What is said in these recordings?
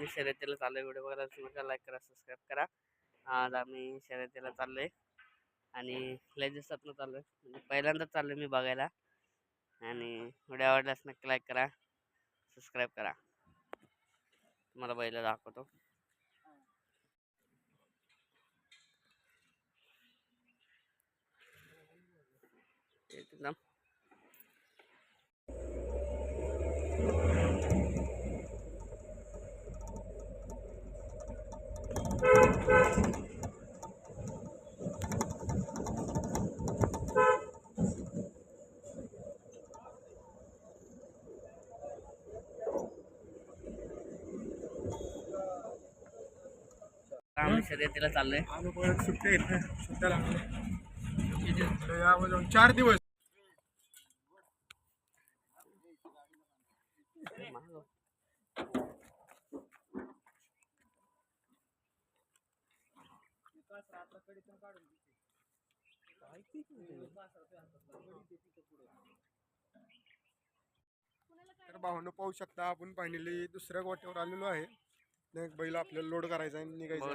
आम्ही शर्यतीला चाललोय. व्हिडिओ बघायला तुम्ही लाईक करा सबस्क्राईब करा. आज आम्ही शर्यतीला चाललोय. आणि लय दिवसातनं चाललोय. म्हणजे पहिल्यांदाच चाललोय मी बघायला. आणि व्हिडिओ आवडल्यास नक्की लाईक करा सबस्क्राईब करा. तुम्हाला बैल दाखवतो. एकदम शर्यतीला चाललोय. सुट्ट्या येत नाही सुट्ट्या लागल्या. चार दिवस. भावंड पाहू शकता. आपण फायनली दुसऱ्या गोट्यावर आलेलो आहे. आणि एक बैल आपल्याला लोड करायचा आहे आणि निघायचं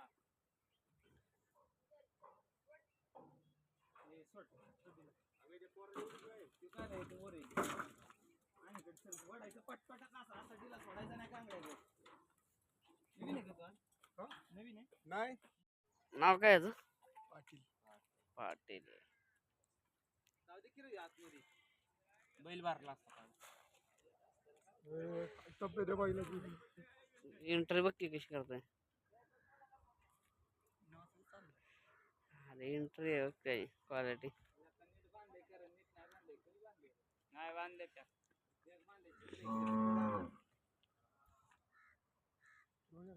घेतो. हा? नाही. नाव काय याचं? पाटील. पाटील. बैल भरला असता अं, तब्येत आहे बैलाची इंटरव्ह्यू बघ की कशी करतोय. अरे इंटरव्ह्यू काय क्वालिटी नाही बांधले त्या नाही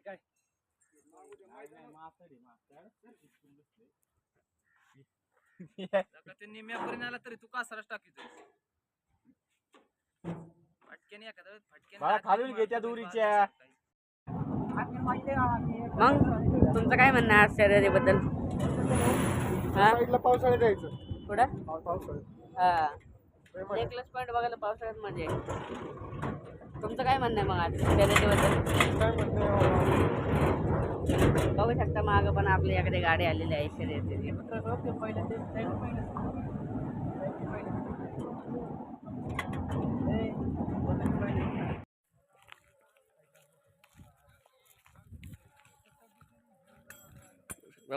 काय ते निम्यापर्यंत आला तरी तू कासाराच टाकीतो फटक्याने वेळेस फटक्याने खालून घे त्या दोरीच्या. मग तुमचं काय म्हणणं आहे आज शर्यतीबद्दल? हा? पावसाळ्यात पाव- पावसाळ्यात. हा. नेकलेस पॉईंट बघायला पावसाळ्यात आहे तुमचं काय म्हणणं आहे मग आज शर्यतीबद्दल? बघू शकता मागं पण आपल्या याकडे गाडी आलेली आहे शर्यतीची.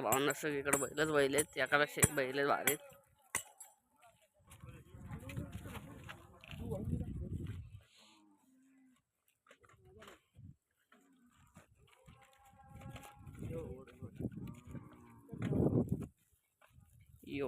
भावना सगळीकडे बैलच बैल आहेत एकापेक्षा एक बैल भारी आहेत. यो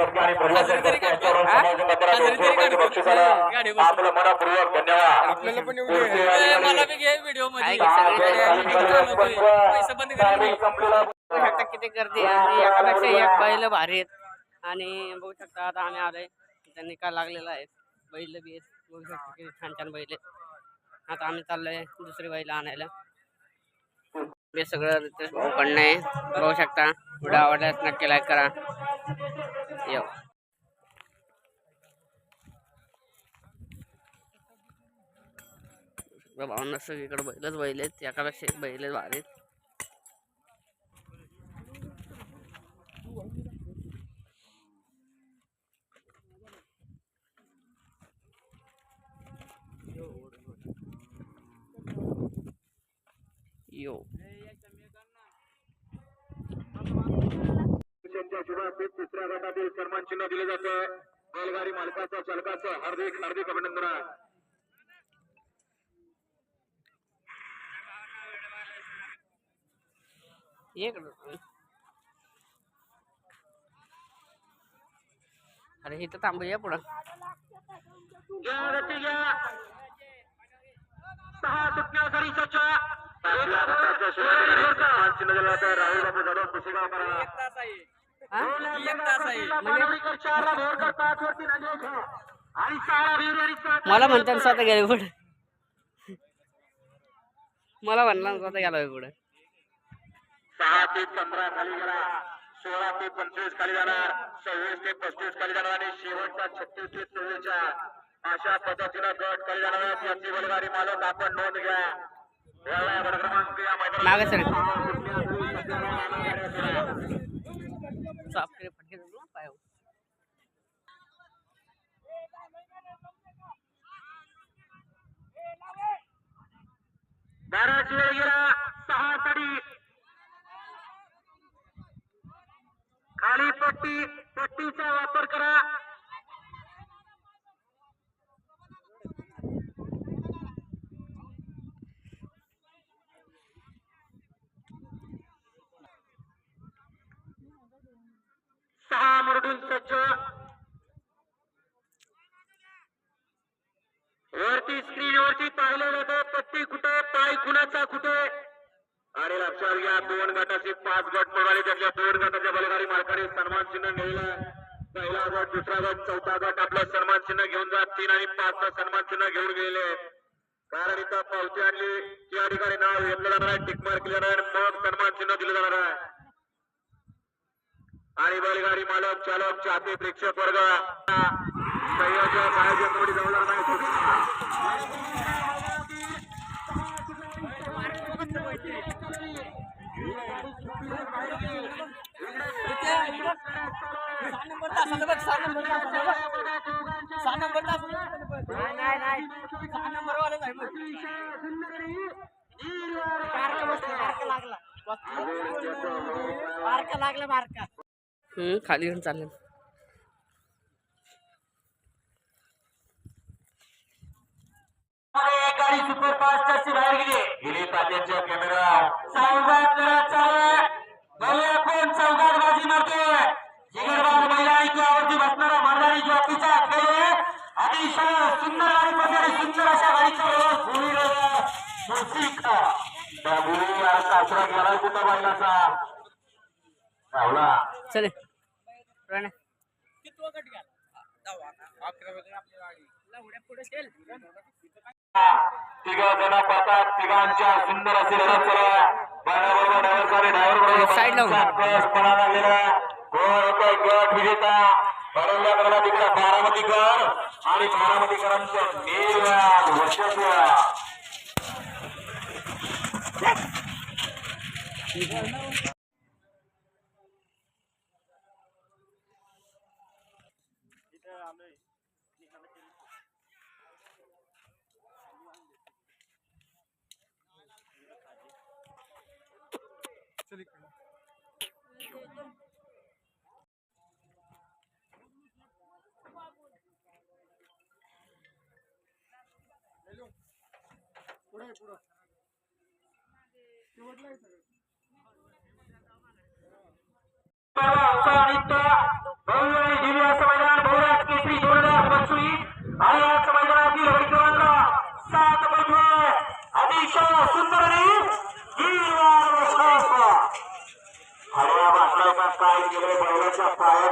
करते. आणि करते? समाज. आपलं मनपूर्वक धन्यवाद. मला व्हिडिओमध्ये. की किती गर्दी आणि एकापेक्षा एक बैल भारी आहेत. आणि बघू शकता आता आम्ही आलोय. इथं निकाल लागलेला आहे. बैल बी आहेत. बघू शकता किती छान छान बैल आहेत. आता आम्ही चाललोय दुसरी बैल आणायला. हे सगळं कडनं आहे. बघू शकता. व्हिडिओ आवडल्यास नक्की लाईक करा. येऊ भावना सगळीकडे बैलच बैल आहेत. एकापेक्षा एक बैल आहेत भारी. आहेत. यो. त्यांच्या शुभास्थित तिसऱ्या गटातील सन्मान चिन्ह दिले जाते. बैलगाडी मालकाचं चालकाचं हार्दिक हार्दिक अभिनंदन. आहे. एक अरे इथं थांबूया पुढं. राहुल बाबू जाधव कुशेगाव सात मला म्हणतात स्वतः गेले पुढे मला म्हणला स्वतः गेला पुढे सहा ते पंधरा खाली गेला सोळा ते पंचवीस खाली जाणार. सव्वीस ते पस्तीस खाली जाणार. आणि शेवटचा छत्तीस ते चव्वेचाळ अशा पद्धतीनं गट खाली जाणार. याची बैलगाडी मालक आपण नोंद घ्या. वेळा गट क्रमांक या मागे सर. साफ करे फटके देतो ना पायावर. बराच वेळ गेला सहा तडी खाली पट्टी पट्टीचा वापर करा सहा मरडून सज्ज वरती स्क्रीन वरती पाहिलं जातं पट्टी कुठे पाय कुणाचा कुठे आणि लक्षात घ्या दोन गटाचे पाच गट पळाले त्यातल्या दोन गटाच्या बैलगाडी मालकाने सन्मान चिन्ह नेलं पहिला गट चौथा गट आपलं सन्मान चिन्ह घेऊन जात. तीन आणि पाच ला सन्मान चिन्ह घेऊन गेले. कारण इथं पावती आणली. त्या ठिकाणी नाव घेतलं जाणार आहे. टिकमार केलं जाणार आहे, मग सन्मान चिन्ह दिलं जाणार आहे. आणि बैलगाडी मालक चालक चाहते प्रेक्षक वर्ग. संयोजक आयोजक कोणी जवळ नाही. हम्म खाली घेऊन चालले गाडी सुपरफास्ट अशी बाहेर गेली गेली तात्याच्या कॅमेरा चौघात लढत चालू चौघात बाजी मारतोय. आणि त्यावरती बसणारा मर्दानी जॉकीचा खेळ. अतिशय सुंदर गाडी पडणारी सुंदर अशा गाडीचा प्रवास होईल. मुसिक त्या मुली सासरा गेला कुठं बैलाचा धावला चले. तिघ जण पाहतात तिघांच्या सुंदर असे लढत चालू ड्रायव्हर लावून. बरोबर. पळाला गेला. कोण होता गट विजेता बरोबर कडला तिकडे बारामतीकर आणि बारामतीकरांचं निर्वाद वर्चस्व चलिए इकडं. हॅलो. पुढे पुढं उत्साहानित भव्य आणि दिव्य असं मैदान बहुराज केसरी दोन हजार पंचवीस आणि याच मैदानातील गडी क्रमांक सात मध्ये अतिशय सुंदर आणि गिरवार वैष्णव. हरया मास्टरचा काय केले बैलाच्या पायात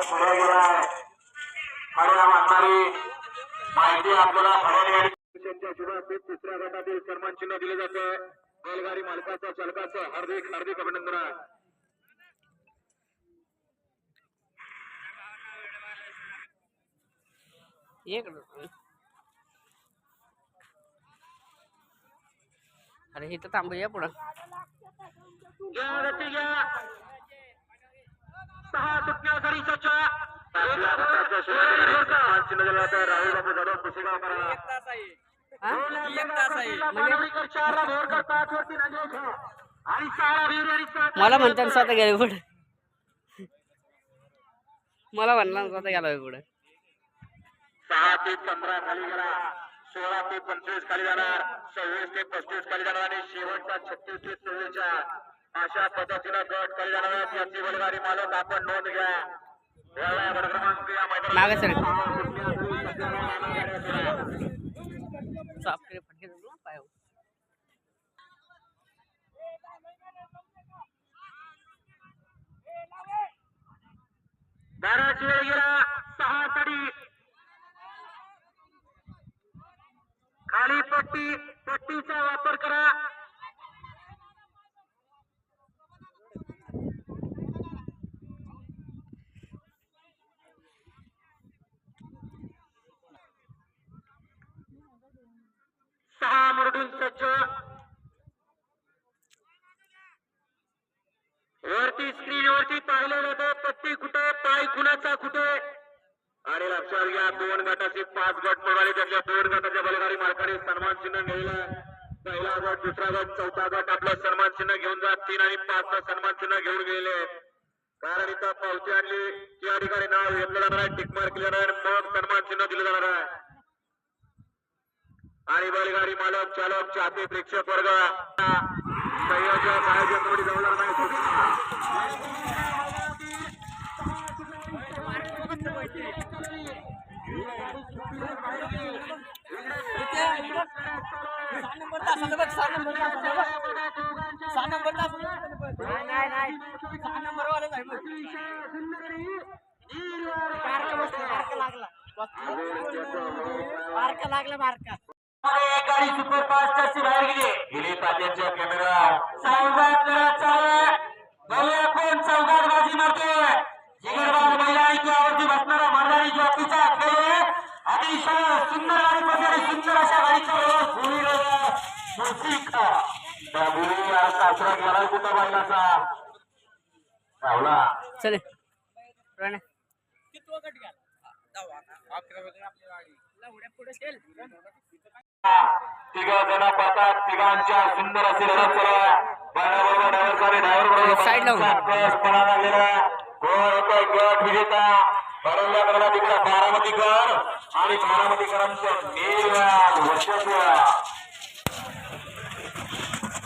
फड्या गेलाय. हरया मास्तारी माहिती आपल्याला शुभार्थी तिसऱ्या गटातील सन्मान चिन्ह दिले जाते बैलगाडी मालकाचं चालकाचं हार्दिक हार्दिक अभिनंदन. आहे एक अरे इथं थांबूया पुढं. राहुल बाबू जाधव कुशेगावकरांना हा? सात मला म्हणतात स्वतः गेले पुढे. मला म्हणला स्वतः गेला पुढे. सहा ते पंधरा खाली गेला सोळा ते पंचवीस खाली जाणार. सव्वीस ते पस्तीस खाली जाणार आणि शेवटचा छत्तीस ते चोवीसच्या अशा पद्धतीनं गट खाली जाणार आहे. त्याची बैलगाडी मालक आपण नोंद घ्या. वेगळा गट क्रमांक या मागे सर. साफ करे फटके जरूर ना गेला सहा तडी खाली पट्टी पट्टीचा वापर करा सहा मुरडून सज्ज वरती स्क्रीन वरती पाहिलं जातं पट्टी कुठे पाय कुणाचा कुठे आणि लक्षात घ्या दोन गटाचे पाच गट पडले त्याच्या दोन गटाच्या बैलगाडी मालकाने सन्मान चिन्ह नेलं पहिला गट दुसरा गट चौथा गट आपलं सन्मान चिन्ह घेऊन जात तीन आणि पाच सन्मान चिन्ह घेऊन गेले. कारण इथं पावती आणली त्या ठिकाणी नाव घेतलं जाणार आहे टिकमार केलं जाणार आहे मग सन्मान चिन्ह दिलं जाणार आहे. आणि बैलगाडी मालक चालक चाहते प्रेक्षक वर्ग संयोजक आयोजक कोणी जवळ नाही. एक गाडी सुपरफास्ट अशी बाहेर गेली गेली तात्याच्या कॅमेरा चौघात जरा चालू बघूया कोण चौघात बाजी मारतोय जिगरबाज महिला आणि त्यावरती बसणारा मर्दानी जॉकीचा खेळ अतिशय सुंदर आणि सुंदर अशा गाडीचा व्यवहार भूमी सासरा गेला कुठं बैलाचा धावला चले गट घ्या तिघ जण पाहतात तिघांच्या सुंदर असे लढत चालू बरोबर ड्रायव्हर ड्रायव्हर Side लावून. बस पळाला गेला. कोण होतोय गट विजेता. बरोबर तिकडे बारामतीकर आणि बारामतीकरांचं निर्वाद वर्चस्व.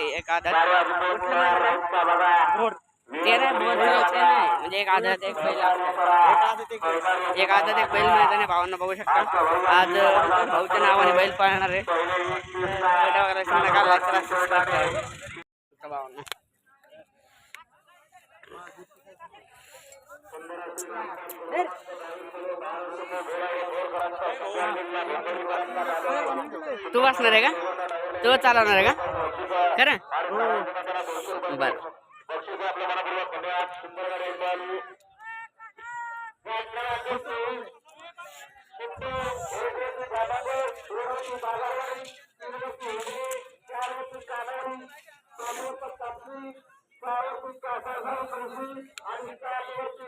एक आधार. गाड्या बुकिंग रस्ता बघा. ते नाही बोल ते नाही म्हणजे एक आधार एक बैल. एक आधार एक बैल. मैदानी भावांना बघू शकता. आज भाऊच्या नावाने बैल पाळणार आहे. तू वाचणार आहे का? तू चालवणार आहे का? खरं? बर. आणि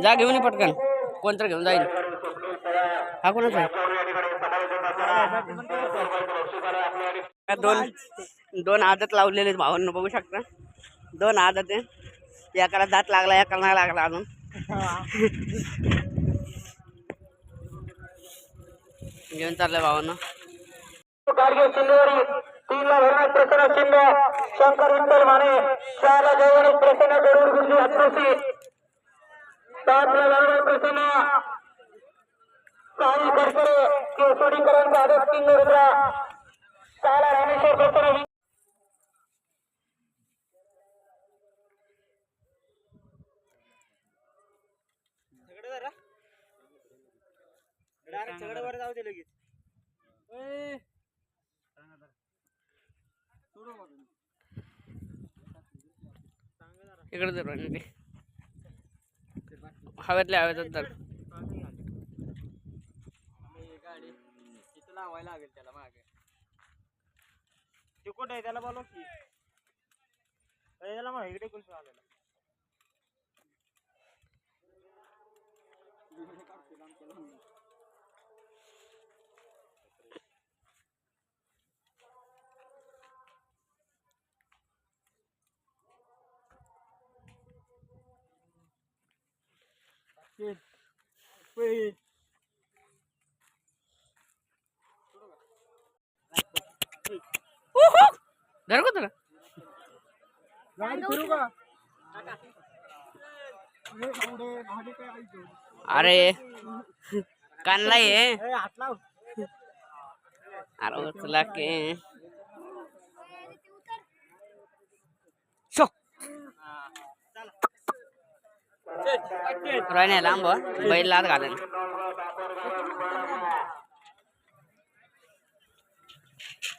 जा घेऊन पटकन. कोणतर घेऊन जाईल. हा कोणाचा? दोन दोन आदत लावलेले आहेत भावांना बघू शकता. दोन आदत आहे. एकाला दात लागला एकाला नाही लागला अजून. घेऊन चाललंय भावांना. गाडगे शिंदेवाडी तीनला भरणार प्रसन्न शिंदे शंकर विठ्ठल माने चारला जवळ प्रसन्न गरुड गुरुजी हत्तोशी प्रसन्न साई करकरे केसोडीकरांचा आदेश किंग रुद्रा सहाला रामेश्वर प्रसन्न इकडे जर ते हवेतल्या हवेतच तर गाडी तिथं लावायला लागेल त्याला मागे ते कुठे आहे? त्याला बोलव की. अरे त्याला मग इकडे कोण आलेला धर का तुला? गाडी फिरू का? हे अरे कानला ये. अरे उचला के. शो. राणे लांब हो. बैल लात घालेन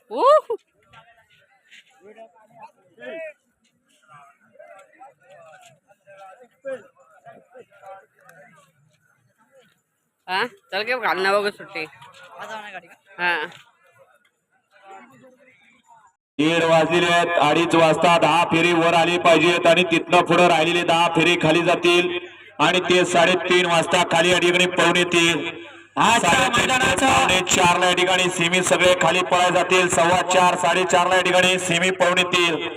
Woo! हा चल के घाल ना बघ सुट्टी हा दीड वाजलेले आहेत. अडीच वाजता दहा फेरी वर आली पाहिजेत आणि तिथनं पुढे राहिलेले दहा फेरी खाली जातील. आणि ते साडेतीन वाजता खाली या ठिकाणी पळून येतील. चारला या ठिकाणी सिमी सगळे खाली पळाय जातील. सव्वा चार साडेचारला या ठिकाणी सिमी पळून येतील.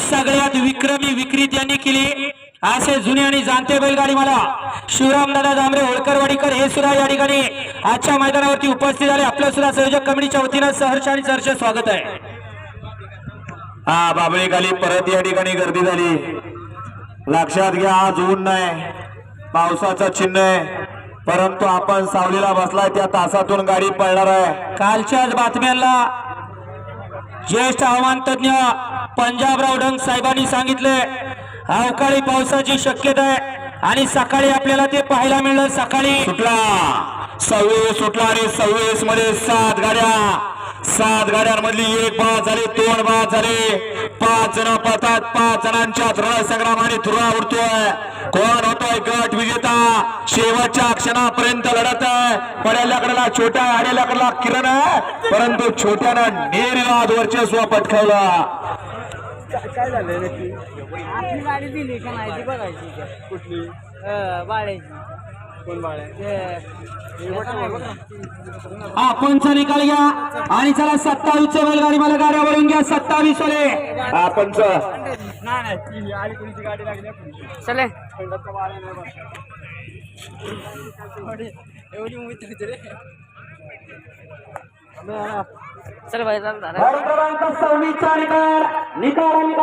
सगळ्यात विक्रमी विक्री त्यांनी केली. असे जुने आणि जाणते बैलगाडी मला. शिवराम दादा दामरे होळकरवाडीकर हे सुद्धा या ठिकाणी आजच्या मैदानावरती उपस्थित झाले. आपलं सुद्धा संयोजक कमिटीच्या वतीनं सहर्ष आणि सहर्ष स्वागत आहे. हा बाबळी खाली परत या ठिकाणी गर्दी झाली. लक्षात घ्या आज ऊन नाही पावसाचं चिन्ह आहे. परंतु आपण सावलीला बसलाय त्या तासातून गाडी पळणार आहे. कालच्याच बातम्यांना ज्येष्ठ हवामान तज्ञ पंजाबराव डंग साहेबांनी सांगितले. अवकाळी पावसाची शक्यता आहे. आणि सकाळी आपल्याला ते पाहायला मिळलं सकाळी. सुटला. सव्वीस सुटला आणि सव्वीसमध्ये सात गाड्या. सात गाड्यांमधली एक बाद झाली दोन बाद झाले. पाच जण पळतात पाच जणांच्या ध्रुव आणि ध्रुवा उडतोय. कोण होतोय गट विजेता? शेवटच्या क्षणापर्यंत लढत आहे. पड्याल्याकडला छोट्या आड्याल्याकडला किरण आहे. परंतु छोट्यानं निर्वाद वर्चस्व पटकावला काय झालं नक्की आपली गाडी दिली का नाही ती बघायची? कुठली? बाळ्याची कोण बाळ्या आपणचा निकाल घ्या? आणि चला सत्तावीस बैलगाडी मला गाड्यावरून घ्या सत्तावीस वाले आपणच नाही नाही ती आली कोणीची गाडी लागली आपली चले. नाही. एवढी होती रे चल भाई चल निकाल निकाल